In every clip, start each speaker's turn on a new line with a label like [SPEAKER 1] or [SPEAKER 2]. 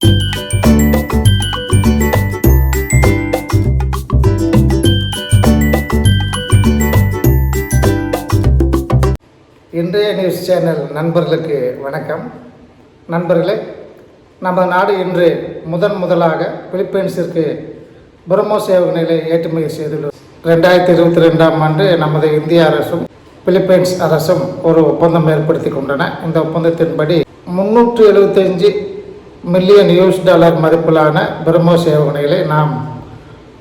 [SPEAKER 1] இன்றைய news channel நண்பர்களுக்கு வணக்கம். நண்பர்களே நம்ம நாடு இன்று முதன் முதலாக பிலிப்பைன்ஸிற்கு பிரம்மோஸ் ஏவுகணைகளை ஏற்றுமதி செய்துள்ளது. ரெண்டாயிரத்தி இருபத்தி ரெண்டாம் ஆண்டு நமது இந்திய அரசும் பிலிப்பைன்ஸ் அரசும் ஒரு ஒப்பந்தம் ஏற்படுத்தி கொண்டன. இந்த ஒப்பந்தத்தின்படி முன்னூற்று எழுபத்தஞ்சு மில்லியன் யூஎஸ் டாலர் மதிப்பிலான பிரம்மோஸ் ஏவுகணைகளை நாம்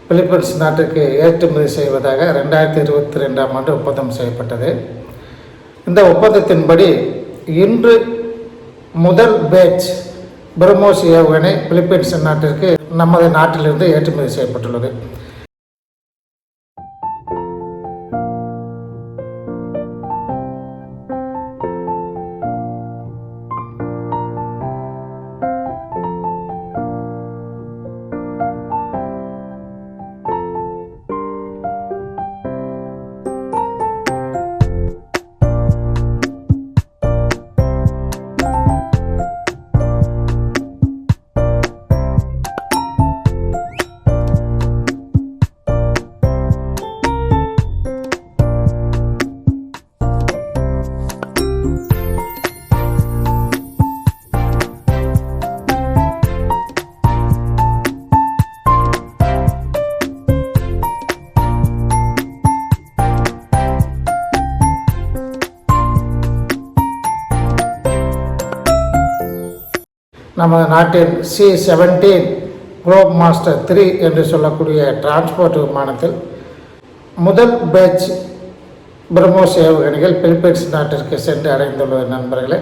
[SPEAKER 1] பிலிப்பைன்ஸ் நாட்டுக்கு ஏற்றுமதி செய்வதாக ரெண்டாயிரத்தி இருபத்தி ரெண்டாம் ஆண்டு ஒப்பந்தம் செய்யப்பட்டது. இந்த ஒப்பந்தத்தின்படி இன்று முதல் பேட்ச் பிரம்மோஸ் ஏவுகணை பிலிப்பைன்ஸ் நாட்டிற்கு நமது நாட்டிலிருந்து ஏற்றுமதி செய்யப்பட்டுள்ளது. நமது நாட்டின் C seventeen Globemaster three என்று சொல்லக்கூடிய டிரான்ஸ்போர்ட் விமானத்தில் முதல் பேட்ச் பிரம்மோஸ் ஏவுகணைகள் பிலிப்பைன்ஸ் நாட்டிற்கு சென்று அடைந்துள்ள நண்பர்களே.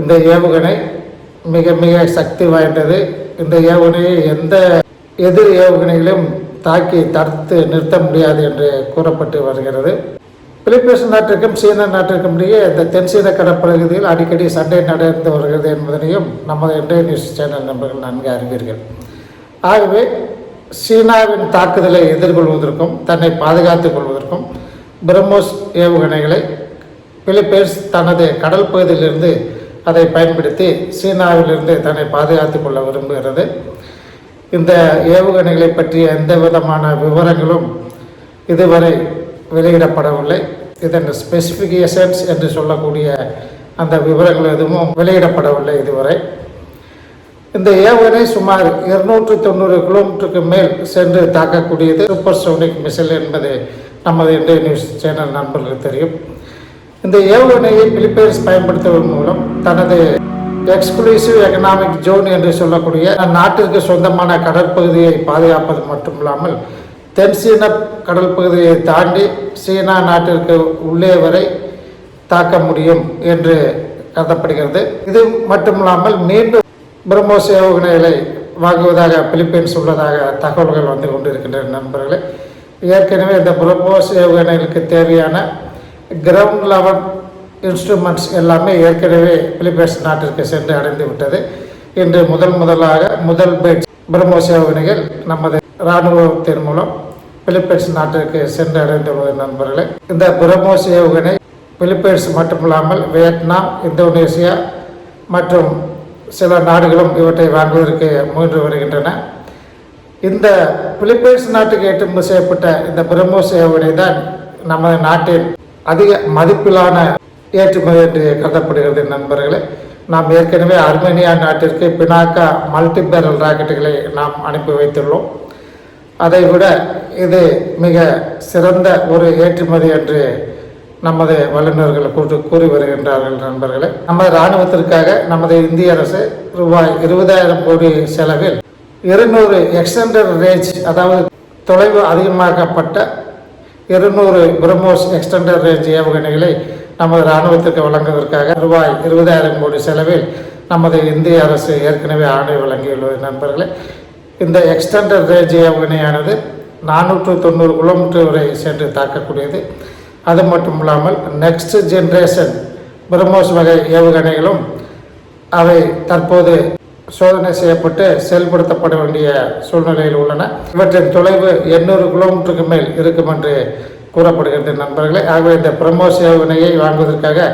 [SPEAKER 1] இந்த ஏவுகணை மிக மிக சக்தி வாய்ந்தது. இந்த ஏவுகணையை எந்த எதிர் ஏவுகணைகளும் தாக்கி தடுத்து நிறுத்த முடியாது என்று கூறப்பட்டு வருகிறது. பிலிப்பீன்ஸ் நாட்டிற்கும் சீன நாட்டிற்கும் இடையே இந்த தென்சீன கடற்பகுதியில் அடிக்கடி சண்டை நடந்து வருகிறது என்பதனையும் நமது இன்றைய நியூஸ் சேனல் நண்பர்கள் நன்கு அறிவீர்கள். ஆகவே சீனாவின் தாக்குதலை எதிர்கொள்வதற்கும் தன்னை பாதுகாத்துக் கொள்வதற்கும் பிரம்மோஸ் ஏவுகணைகளை பிலிப்பைன்ஸ் தனது கடல் பகுதியிலிருந்து அதை பயன்படுத்தி சீனாவிலிருந்து தன்னை பாதுகாத்துக் கொள்ள விரும்புகிறது. இந்த ஏவுகணைகளை பற்றிய எந்த விதமான விவரங்களும் இதுவரை வெளியிடப்படவில்லை. இதன் ஸ்பெசிஃபிகேஷன்ஸ் என்று சொல்லக்கூடிய அந்த விவரங்கள் எதுவும் வெளியிடப்படவில்லை இதுவரை. இந்த ஏவுகணை சுமார் இருநூற்று தொண்ணூறு கிலோமீட்டருக்கு மேல் சென்று தாக்கக்கூடியது சூப்பர் சோனிக் மிசைல் என்பது நமது இந்திய நியூஸ் சேனல் நண்பர்களுக்கு தெரியும். இந்த ஏவுகணையை பிலிப்பைன்ஸ் பயன்படுத்துவதன் மூலம் தனது எக்ஸ்க்ளூசிவ் எக்கனாமிக் ஜோன் என்று சொல்லக்கூடிய நாட்டிற்கு சொந்தமான கடற்பகுதியை பாதுகாப்பது மட்டுமில்லாமல் தென் சீன கடல் பகுதியை தாண்டி சீனா நாட்டிற்கு உள்ளே வரை தாக்க முடியும் என்று கருதப்படுகிறது. இது மட்டுமில்லாமல் மீண்டும் பிரம்மோஸ் ஏவுகணைகளை வாங்குவதாக பிலிப்பைன்ஸ் உள்ளதாக தகவல்கள் வந்து கொண்டிருக்கின்றன நண்பர்களே. ஏற்கனவே இந்த பிரம்மோஸ் ஏவுகணைகளுக்கு தேவையான கிரவுண்ட் லெவல் இன்ஸ்ட்ருமெண்ட்ஸ் எல்லாமே ஏற்கனவே பிலிப்பைன்ஸ் நாட்டிற்கு சென்று அடைந்து விட்டது இன்று முதல் முதலாக முதல் பேட்ச் பிரம்மோஸ் சேவகணிகள் நமது இராணுவத்தின் மூலம் பிலிப்பைன்ஸ் நாட்டிற்கு சென்றடைந்துள்ளது நண்பர்களே இந்த பிரம்மோஸ் ஏவுகணை பிலிப்பைன்ஸ் மட்டுமில்லாமல் வியட்நாம் இந்தோனேசியா மற்றும் சில நாடுகளும் இவற்றை வாங்குவதற்கு முயன்று வருகின்றன. இந்த பிலிப்பைன்ஸ் நாட்டுக்கு ஏற்றுமதி செய்யப்பட்ட இந்த பிரம்மோஸ் ஏவுகணை தான் நமது நாட்டின் அதிக மதிப்பிலான ஏற்றுமதி என்று கருதப்படுகிறது நண்பர்களே. நாம் ஏற்கனவே அர்மேனியா நாட்டிற்கு பினாக்கா மல்டிபேரல் ராக்கெட்டுகளை நாம் அனுப்பி வைத்துள்ளோம். அதை விட இது மிக சிறந்த ஒரு ஏற்றுமதி என்று நமது வல்லுநர்கள் கூட்டு கூறி வருகின்றார்கள் நண்பர்களே. நமது இராணுவத்திற்காக நமது இந்திய அரசு ரூபாய் இருபதாயிரம் கோடி செலவில் இருநூறு எக்ஸ்டெண்டர் ரேஞ்ச் அதாவது தொலைவு அதிகமாக்கப்பட்ட இருநூறு பிரம்மோஸ் எக்ஸ்டெண்டர் ரேஞ்ச் ஏவுகணைகளை நமது இராணுவத்திற்கு வழங்குவதற்காக ரூபாய் இருபதாயிரம் கோடி செலவில் நமது இந்திய அரசு ஏற்கனவே ஆணை வழங்கியுள்ளது நண்பர்களே. இந்த எக்ஸ்டெண்டட் ரேஞ்ச் ஏவுகணையானது நானூற்று தொண்ணூறு கிலோமீட்டர் வரை சென்று தாக்கக்கூடியது. அது மட்டும் இல்லாமல் நெக்ஸ்ட் ஜென்ரேஷன் பிரம்மோஸ் வகை ஏவுகணைகளும் அவை தற்போது சோதனை செய்யப்பட்டு செயல்படுத்தப்பட வேண்டிய சூழ்நிலையில் உள்ளன. இவற்றின் தொலைவு எண்ணூறு கிலோமீட்டருக்கு மேல் இருக்கும் என்று கூறப்படுகிறது நண்பர்களே ஆகவே இந்த பிரம்மோஸ் ஏவுகணையை வாங்குவதற்காக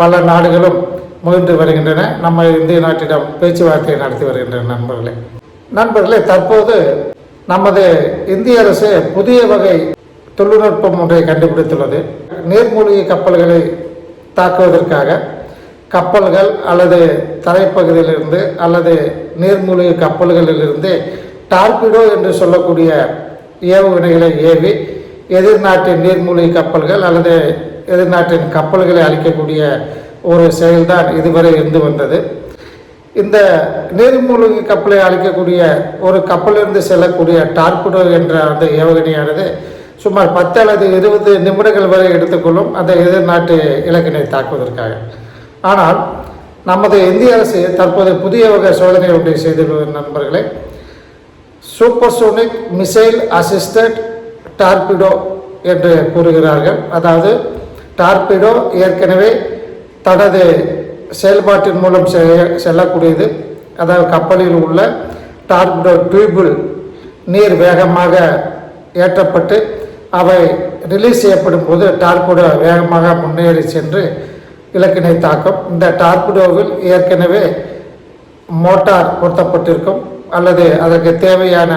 [SPEAKER 1] பல நாடுகளும் முயன்று வருகின்றன. நம்ம இந்திய நாட்டிடம் பேச்சுவார்த்தை நடத்தி வருகின்றன நண்பர்களே. நண்பர்களே தற்போது நமது இந்திய அரசு புதிய வகை தொழில்நுட்பம் ஒன்றை கண்டுபிடித்துள்ளது. நீர்மூழ்கி கப்பல்களை தாக்குவதற்காக கப்பல்கள் அல்லது தரைப்பகுதியிலிருந்து அல்லது நீர்மூழ்கி கப்பல்களிலிருந்து டார்பிடோ என்று சொல்லக்கூடிய ஏவுகணைகளை ஏவி எதிர்நாட்டின் நீர்மூழ்கி கப்பல்கள் அல்லது எதிர்நாட்டின் கப்பல்களை அழிக்கக்கூடிய ஒரு செயல்தான் இதுவரை இருந்து வந்தது. இந்த நீர்மூழ்கி கப்பலை அழிக்கக்கூடிய ஒரு கப்பலிருந்து செல்லக்கூடிய டார்பிடோ என்ற அந்த ஏவுகணையானது சுமார் பத்து அல்லது இருபது நிமிடங்கள் வரை எடுத்துக்கொள்ளும் அந்த எதிர்நாட்டு இலக்கினை தாக்குவதற்காக. ஆனால் நமது இந்திய அரசு தற்போது புதிய வகை சோதனை ஒன்றை செய்துள்ள நண்பர்களே. சூப்பர்சோனிக் மிசைல் அசிஸ்டட் டார்பிடோ என்று கூறுகிறார்கள். அதாவது டார்பிடோ ஏற்கனவே தனது செயல்பாட்டின் மூலம் செ- செல்லக்கூடியது. அதாவது கப்பலில் உள்ள டார்பிடோ டியூபில் நீர் வேகமாக ஏற்றப்பட்டு அவை ரிலீஸ் செய்யப்படும் போது டார்பிடோ வேகமாக முன்னேறி சென்று இலக்கினை தாக்கும். இந்த டார்பிடோவில் ஏற்கனவே மோட்டார் பொருத்தப்பட்டிருக்கும் அல்லது அதற்கு தேவையான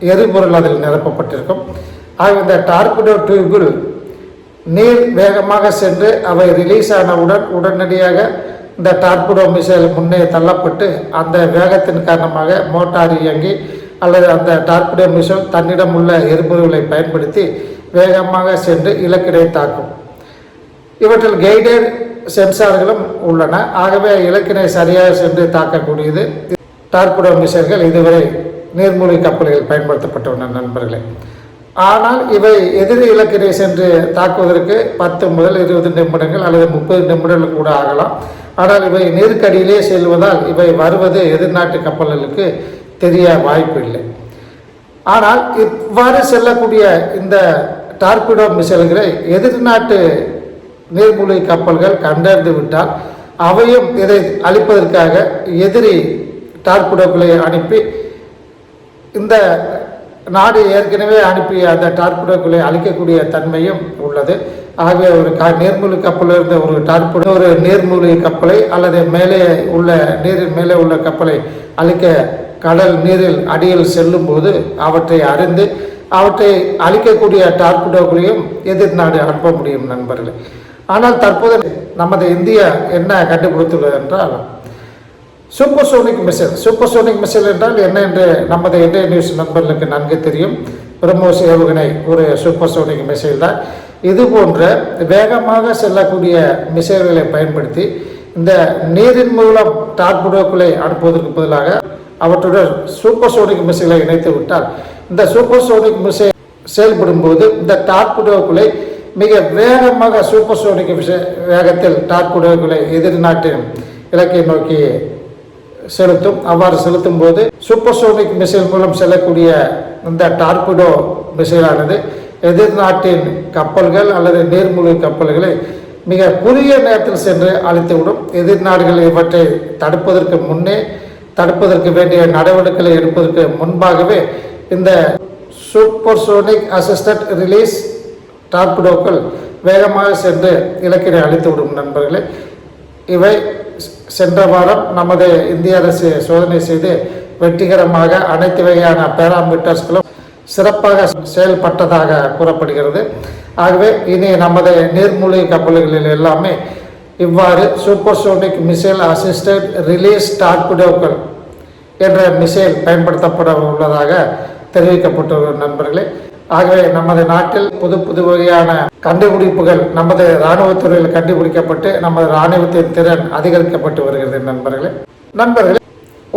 [SPEAKER 1] எரிபொருள் அதில் நிரப்பப்பட்டிருக்கும். ஆக இந்த டார்பிடோ டியூபில் நீர் வேகமாக சென்று அவை ரிலீஸ் ஆனவுடன் உடனடியாக இந்த டார்பிடோ மிசைல் முன்னே தள்ளப்பட்டு அந்த வேகத்தின் காரணமாக மோட்டார் இயங்கி அல்லது அந்த டார்பிடோ மிசைல் தன்னிடம் உள்ள எரிபொருளை பயன்படுத்தி வேகமாக சென்று இலக்கினை தாக்கும். இவற்றில் கைடட் சென்சார்களும் உள்ளன. ஆகவே இலக்கினை சரியாக சென்று தாக்கக்கூடியது டார்பிடோ மிசைல்கள் இதுவரை நீர்மூழ்கி கப்பல்கள் பயன்படுத்தப்பட்டுள்ளன நண்பர்களே. ஆனால் இவை எதிரி இலக்கினை சென்று தாக்குவதற்கு பத்து முதல் இருபது நிமிடங்கள் அல்லது முப்பது நிமிடங்கள் கூட ஆகலாம். ஆனால் இவை நீருக்கடியிலே செல்வதால் இவை வருவது எதிர்நாட்டு கப்பல்களுக்கு தெரிய வாய்ப்பு இல்லை. ஆனால் இவ்வாறு செல்லக்கூடிய இந்த டார்பிடோ மிசைல்களை எதிர்நாட்டு நீர்மூழ்கி கப்பல்கள் கண்டறிந்து விட்டால் அவையும் இதை அழிப்பதற்காக எதிரி டார்பிடோக்களை அனுப்பி இந்த நாடு ஏற்கனவே அனுப்பிய அந்த டார்பிடோக்களை அழிக்கக்கூடிய தன்மையும் உள்ளது. ஆகவே ஒரு க நீர்மூழ்கி கப்பலில் இருந்த ஒரு டார்பிடோ ஒரு நீர்மூழ்கி கப்பலை அல்லது மேலே உள்ள நீரின் மேலே உள்ள கப்பலை அழிக்க கடல் நீரில் அடியில் செல்லும்போது அவற்றை அறிந்து அவற்றை அழிக்கக்கூடிய டார்பிடோக்களையும் எதிர்நாடு அனுப்ப முடியும் நண்பர்களே. ஆனால் தற்போது நமது இந்தியா என்ன கண்டுபிடித்துள்ளது என்றால் சூப்பர்சோனிக் மிசைல் சூப்பர்சோனிக் மிசைல் என்றால் என்ன என்று நமது இந்திய நியூஸ் நண்பர்களுக்கு நன்கு தெரியும். பிரம்மோஸ் ஏவுகணை ஒரு சூப்பர்சோனிக் மிசைல் தான். இது போன்ற வேகமாக செல்லக்கூடிய மிசைல்களை பயன்படுத்தி இந்த நீரின் மூலம் டார்புடோக்களை அனுப்புவதற்கு பதிலாக அவற்றுடன் சூப்பர்சோனிக் மிசைலை இணைத்து விட்டால் இந்த சூப்பர்சோனிக் மிசைல் செயல்படும் போது இந்த டார்புடோக்களை மிக வேகமாக சூப்பர்சோனிக் விஷ வேகத்தில் டார்புடோக்களை எதிர் நாட்டின் இலக்கை நோக்கி செலுத்தும் அவ்வாறு செலுத்தும் போது சூப்பர்சோனிக் மிசைல் மூலம் செல்லக்கூடிய இந்த டார்பிடோ மிசைலானது எதிர்நாட்டின் கப்பல்கள் அல்லது நீர்மூழ்கி கப்பல்களை மிக குறுகிய நேரத்தில் சென்று அழித்துவிடும். எதிர்நாடுகள் இவற்றை தடுப்பதற்கு முன்னே தடுப்பதற்கு வேண்டிய நடவடிக்கைகளை எடுப்பதற்கு முன்பாகவே இந்த சூப்பர்சோனிக் அசிஸ்டட் ரிலீஸ் டார்பிடோக்கள் வேகமாக சென்று இலக்கினை அழித்துவிடும் நண்பர்களே. இவை சென்ற வாரம் நமது இந்திய அரசு சோதனை செய்து வெற்றிகரமாக அனைத்து வகையான பேராமீட்டர்ஸ்களும் சிறப்பாக செயல்பட்டதாக கூறப்படுகிறது. ஆகவே இனி நமது நீர்மூழ்கி கப்பல்களில் எல்லாமே இவ்வாறு சூப்பர்சோனிக் மிசைல் அசிஸ்டட் ரிலீஸ் டார்பிடோக்கள் என்ற மிசைல் பயன்படுத்தப்பட உள்ளதாக தெரிவிக்கப்பட்டுள்ள நண்பர்களே. ஆகவே நமது நாட்டில் புது புது வகையான கண்டுபிடிப்புகள் நமது இராணுவத்துறையில் கண்டுபிடிக்கப்பட்டு நமது இராணுவத்தின் திறன் அதிகரிக்கப்பட்டு வருகிறது நண்பர்களே. நண்பர்களே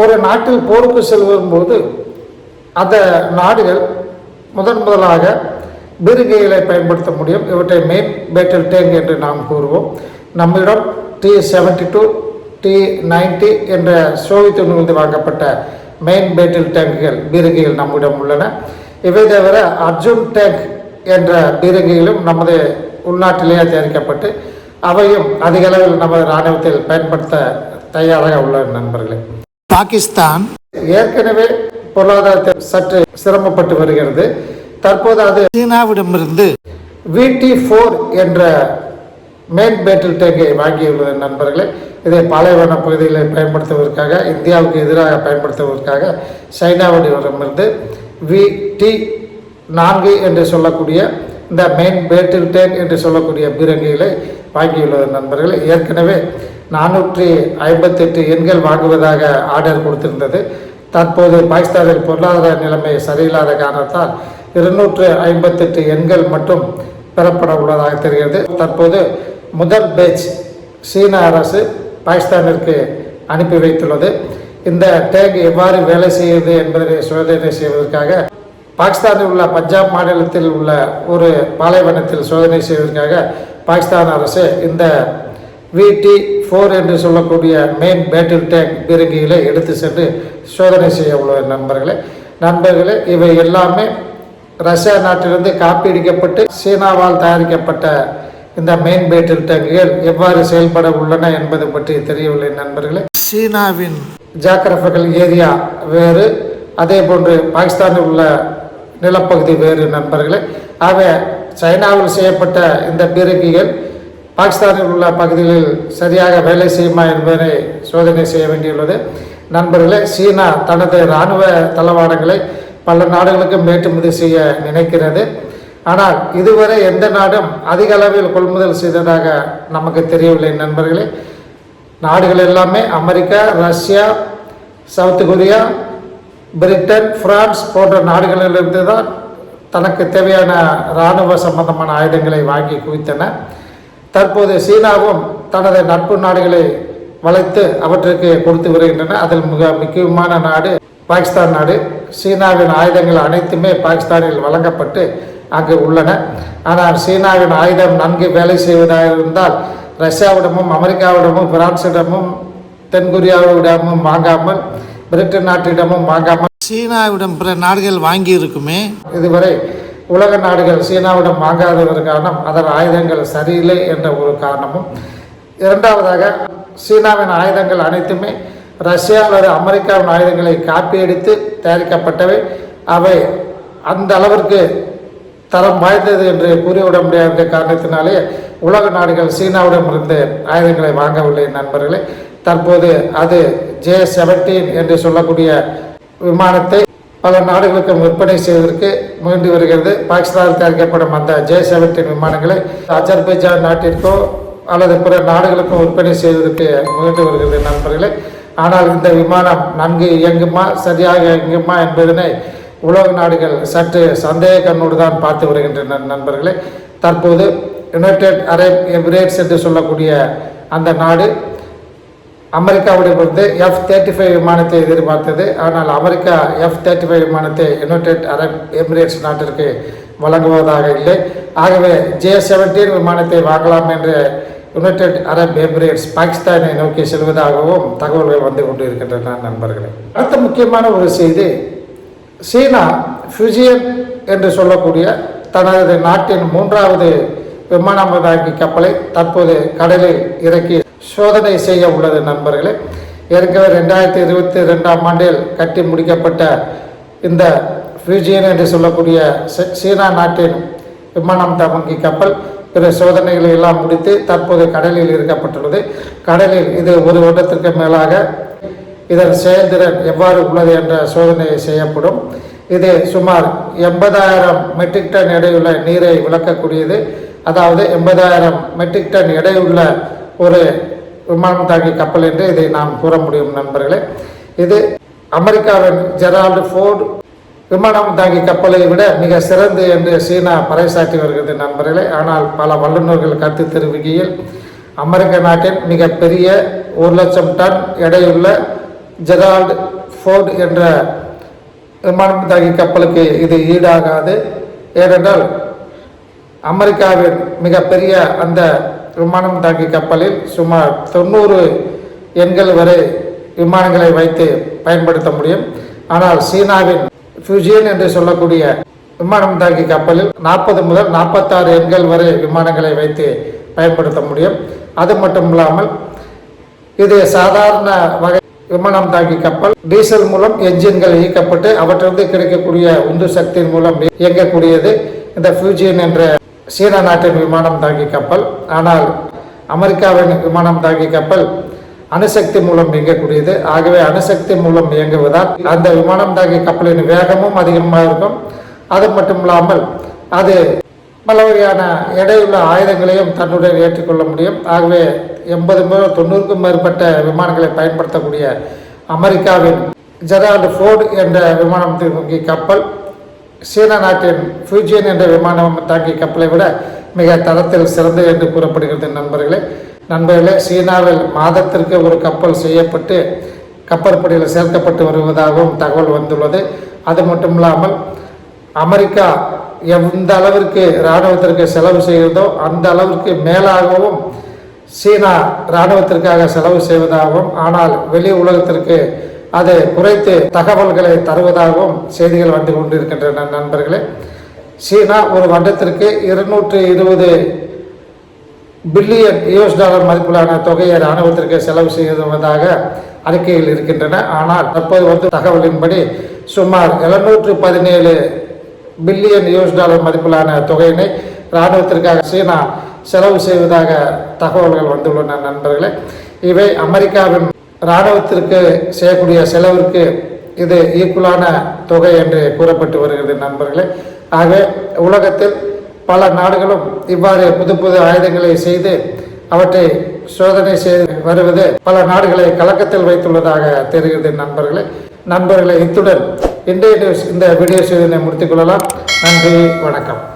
[SPEAKER 1] ஒரு நாட்டில் போருக்கு செல்லும்போது அந்த நாடுகள் முதன் முதலாக பிரிகைகளை பயன்படுத்த முடியும். இவற்றை மெயின் பேட்டில் டேங்க் என்று நாம் கூறுவோம். நம்மிடம் T seventy two T ninety என்ற சோவியத் யூனியனிலிருந்து வாங்கப்பட்ட மெயின் பேட்டில் டேங்குகள் பீரங்கிகள் நம்மிடம் உள்ளன. இவை தவிர அர்ஜுன் டேங்க் என்ற பீரங்கிகளும் நமது உள்நாட்டிலேயே தயாரிக்கப்பட்டு அவையும் அதிக அளவில் நமது இராணுவத்தில் பயன்படுத்த தயாராக உள்ள நண்பர்களே. பாகிஸ்தான். ஏற்கனவே பொருளாதாரத்தில் சற்று சிரமப்பட்டு வருகிறது. தற்போது அது சீனாவிடமிருந்து விடி ஃபோர் என்ற மெயின் பேட்டில் டேங்கை வாங்கியுள்ளது நண்பர்களே. இதை பாலைவன பகுதிகளில் பயன்படுத்துவதற்காக இந்தியாவுக்கு எதிராக பயன்படுத்துவதற்காக சைனாவிடமிருந்து வி டி நான்கு என்று சொல்லக்கூடிய இந்த மெயின் பேட்டில் டேன் என்று சொல்லக்கூடிய பீரங்கிகளை வாங்கியுள்ளது நண்பர்களே. ஏற்கனவே நானூற்றி ஐம்பத்தெட்டு எண்கள் வாங்குவதாக ஆர்டர் கொடுத்திருந்தது. தற்போது பாகிஸ்தானில் பொருளாதார நிலைமை சரியில்லாத காரணத்தால் இருநூற்று ஐம்பத்தெட்டு எண்கள் மட்டும் பெறப்பட உள்ளதாக தெரிகிறது. தற்போது முதல் பேட்ச் சீன அரசு பாகிஸ்தானிற்கு அனுப்பி வைத்துள்ளது. இந்த டேக் எவ்வாறு வேலை செய்யுது என்பதை சோதனை செய்வதற்காக பாகிஸ்தானில் உள்ள பஞ்சாப் மாநிலத்தில் உள்ள ஒரு பாலைவனத்தில் சோதனை செய்வதற்காக பாகிஸ்தான் அரசு இந்த விடி ஃபோர் என்று சொல்லக்கூடிய மெயின் பேட்டில் டேங்க் பீரங்கிகளை எடுத்து சென்று சோதனை செய்ய உள்ள நண்பர்களே. நண்பர்களே இவை எல்லாமே ரஷ்யா நாட்டிலிருந்து காப்பீடிக்கப்பட்டு சீனாவால் தயாரிக்கப்பட்ட இந்த மெயின் பேட்டில் டேங்குகள் எவ்வாறு செயல்பட உள்ளன என்பது பற்றி தெரியவில்லை நண்பர்களே. சீனாவின் ஜாக்கிரபகல் ஏரியா வேறு. அதே போன்று பாகிஸ்தானில் உள்ள நிலப்பகுதி வேறு நண்பர்களே. ஆக சைனாவில் செய்யப்பட்ட இந்த பீரங்கிகள் பாகிஸ்தானில் உள்ள பகுதிகளில் சரியாக வேலை செய்யுமா என்பதை சோதனை செய்ய வேண்டியுள்ளது. நண்பர்களே சீனா தனது இராணுவ தளவாடங்களை பல நாடுகளுக்கும் ஏற்றுமதி செய்ய நினைக்கிறது. ஆனால் இதுவரை எந்த நாடும் அதிக அளவில் கொள்முதல் செய்ததாக நமக்கு தெரியவில்லை நண்பர்களே. நாடுகள் எல்லாமே America Russia South Korea Britain France போன்ற நாடுகளிலிருந்து தான் தனக்கு தேவையான இராணுவ சம்பந்தமான ஆயுதங்களை வாங்கி குவித்தன. தற்போது சீனாவும் தனது நட்பு நாடுகளை வளைத்து அவற்றுக்கு கொடுத்து வருகின்றன. அதில் மிக முக்கியமான நாடு பாகிஸ்தான் நாடு. சீனாவின் ஆயுதங்கள் அனைத்துமே பாகிஸ்தானில் வழங்கப்பட்டு அங்கு உள்ளன. ஆனால் சீனாவின் ஆயுதம் நன்கு வேலை செய்வதாக இருந்தால் ரஷ்யாவிடமும் அமெரிக்காவிடமும் பிரான்சிடமும் தென்கொரியாவிடமும் வாங்காமல் பிரிட்டன் நாட்டிடமும் வாங்காமல் சீனாவிடம் பிற நாடுகள் வாங்கி இருக்குமே இதுவரை உலக நாடுகள் சீனாவிடம் வாங்காததற்கு காரணம் அதன் ஆயுதங்கள் சரியில்லை என்ற ஒரு காரணமும். இரண்டாவதாக சீனாவின் ஆயுதங்கள் அனைத்துமே ரஷ்யா அல்லது அமெரிக்காவின் ஆயுதங்களை காப்பியடித்து தயாரிக்கப்பட்டவை. அவை அந்த அளவிற்கு தரம் வாய்ந்தது என்று கூறிவிட முடியாத காரணத்தினாலே உலக நாடுகள் சீனாவிடமிருந்து ஆயுதங்களை வாங்கவில்லை நண்பர்களே. தற்போது அது ஜே செவன்டீன் என்று சொல்லக்கூடிய விமானத்தை பல நாடுகளுக்கு விற்பனை செய்வதற்கு முயன்று வருகிறது. பாகிஸ்தானில் தயாரிக்கப்படும் அந்த ஜே செவன்டீன் விமானங்களை அஜர்பைஜான் நாட்டிற்கோ அல்லது பிற நாடுகளுக்கும் விற்பனை செய்வதற்கு முயன்று வருகிறது நண்பர்களே. ஆனால் இந்த விமானம் நன்கு இயங்குமா சரியாக இயங்குமா என்பதனை உலக நாடுகள் சற்று சந்தேக கண்ணோடு தான் பார்த்து வருகின்றன நண்பர்களே. தற்போது யுனைடெட் அரேப் எமிரேட்ஸ் என்று சொல்லக்கூடிய அந்த நாடு அமெரிக்காவிடமிருந்து எஃப் தேர்ட்டி ஃபைவ் விமானத்தை எதிர்பார்த்தது. ஆனால் அமெரிக்கா எஃப் தேர்ட்டி ஃபைவ் விமானத்தை யுனைடெட் அரப் எமிரேட்ஸ் நாட்டிற்கு வழங்குவதாக இல்லை. ஆகவே ஜே செவன்டீன் விமானத்தை வாங்கலாம் என்று யுனைடெட் அரப் எமிரேட்ஸ் பாகிஸ்தானை நோக்கி செல்வதாகவும் தகவல்கள் வந்து கொண்டு இருக்கின்றன நண்பர்களே. அடுத்த முக்கியமான ஒரு செய்தி சீனா ஃபியூஜியன் என்று சொல்லக்கூடிய தனது நாட்டின் மூன்றாவது விமானமதாக்கி கப்பலை தற்போது கடலில் இறக்கி சோதனை செய்ய உள்ளது நண்பர்களே. ஏற்கனவே ரெண்டாயிரத்தி இருபத்தி ரெண்டாம் ஆண்டில் கட்டி முடிக்கப்பட்ட இந்த ஃபியூஜியன் என்று சொல்லக்கூடிய சீ- சீனா நாட்டின் விமானம் தமங்கி கப்பல் பிற சோதனைகளை எல்லாம் முடித்து தற்போது கடலில் இருக்கப்பட்டுள்ளது கடலில் இது ஒரு வருடத்திற்கு மேலாக இதன் செயல்திறன் எவ்வாறு உள்ளது என்ற சோதனை செய்யப்படும். இது சுமார் எண்பதாயிரம் மெட்ரிக் டன் எடையுள்ள நீரை விளக்கக்கூடியது. அதாவது எண்பதாயிரம் மெட்ரிக் டன் எடையுள்ள ஒரு விமானம் தாங்கி கப்பல் என்று இதை நாம் கூற முடியும் நண்பர்களே. இது அமெரிக்காவின் ஜெரால்டு ஃபோர்டு விமானம் தாங்கி கப்பலை விட மிக சிறந்து என்று சீனா பறைசாற்றி வருகிறது நண்பர்களே. ஆனால் பல வல்லுநர்கள் கருத்து தெரிவிக்கையில் அமெரிக்க நாட்டின் மிகப்பெரிய ஒரு லட்சம் டன் எடையுள்ள ஜெரால்டு ஃபோர்டு என்ற விமானம் தாக்கி கப்பலுக்கு இது ஈடாகாது. ஏனென்றால் அமெரிக்காவின் மிகப்பெரிய அந்த விமானம் தாக்கி கப்பலில் சுமார் தொண்ணூறு எண்கள் வரை விமானங்களை வைத்து பயன்படுத்த முடியும். ஆனால் சீனாவின் ஃபியூஜியன் என்று சொல்லக்கூடிய விமானம் தாக்கி கப்பலில் நாற்பது முதல் நாற்பத்தாறு எண்கள் வரை விமானங்களை வைத்து பயன்படுத்த முடியும். அது மட்டும் இல்லாமல் இது சாதாரண வகை விமானம் தாங்கி கப்பல் டீசல் மூலம் என்ஜின்கள் இயக்கப்பட்டு அவற்றிலிருந்து கிடைக்கக்கூடிய உந்து சக்தியின் மூலம் இயங்கக்கூடியது இந்த ஃபியூஜியன் என்ற சீன நாட்டின் விமானம் தாங்கி கப்பல். ஆனால் அமெரிக்காவின் விமானம் தாங்கி கப்பல் அணுசக்தி மூலம் இயங்கக்கூடியது. ஆகவே அணுசக்தி மூலம் இயங்குவதால் அந்த விமானம் தாங்கி கப்பலின் வேகமும் அதிகமாக இருக்கும். அது மட்டும் இல்லாமல் அது பல வகையான எடையுள்ள ஆயுதங்களையும் தன்னுடன் ஏற்றுக்கொள்ள முடியும். ஆகவே எண்பது முதல் தொண்ணூறுக்கும் மேற்பட்ட விமானங்களை பயன்படுத்தக்கூடிய அமெரிக்காவின் ஜெரால்டு ஃபோர்டு என்ற விமானம் தாங்கி கப்பல் சீன நாட்டின் ஃபியூஜியன் என்ற விமானம் தாங்கிய கப்பலை விட மிக தரத்தில் சிறந்தது என்று கூறப்படுகிறது நண்பர்களே. நண்பர்களே சீனாவில் மாதத்திற்கு ஒரு கப்பல் செய்யப்பட்டு கப்பற்படையில் சேர்க்கப்பட்டு வருவதாகவும் தகவல் வந்துள்ளது. அது மட்டும் இல்லாமல் அமெரிக்கா எந்த அளவிற்கு இராணுவத்திற்கு செலவு செய்கிறதோ அந்த அளவிற்கு மேலாகவும் சீனா இராணுவத்திற்காக செலவு செய்வதாகவும் ஆனால் வெளி உலகத்திற்கு அது குறைத்து தகவல்களை தருவதாகவும் செய்திகள் வந்து கொண்டிருக்கின்றன நண்பர்களே. சீனா ஒரு வருடத்திற்கு இருநூற்று இருபது பில்லியன் யூஎஸ் டாலர் மதிப்பிலான தொகையை இராணுவத்திற்கு செலவு செய்வதாக அறிக்கையில் இருக்கின்றன. ஆனால் தற்போது வந்து தகவலின்படி சுமார் எழுநூற்று பதினேழு பில்லியன் யூஎஸ் டாலர் மதிப்பிலான தொகையினை இராணுவத்திற்காக சீனா செலவு செய்வதாக தகவல்கள் வந்துள்ளன நண்பர்களே. இவை அமெரிக்காவின் இராணுவத்திற்கு செய்யக்கூடிய செலவிற்கு இது ஈக்குவலான தொகை என்று கூறப்பட்டு வருகிறது நண்பர்களே. ஆக உலகத்தில் பல நாடுகளும் இவ்வாறு புது புது ஆயுதங்களை செய்து அவற்றை சோதனை செய்து வருவது பல நாடுகளை கலக்கத்தில் வைத்துள்ளதாக தெரிகிறது நண்பர்களே. நண்பர்களை இத்துடன் இன்றைய இந்த வீடியோ செய்தினை முடித்துக் கொள்ளலாம். நன்றி வணக்கம்.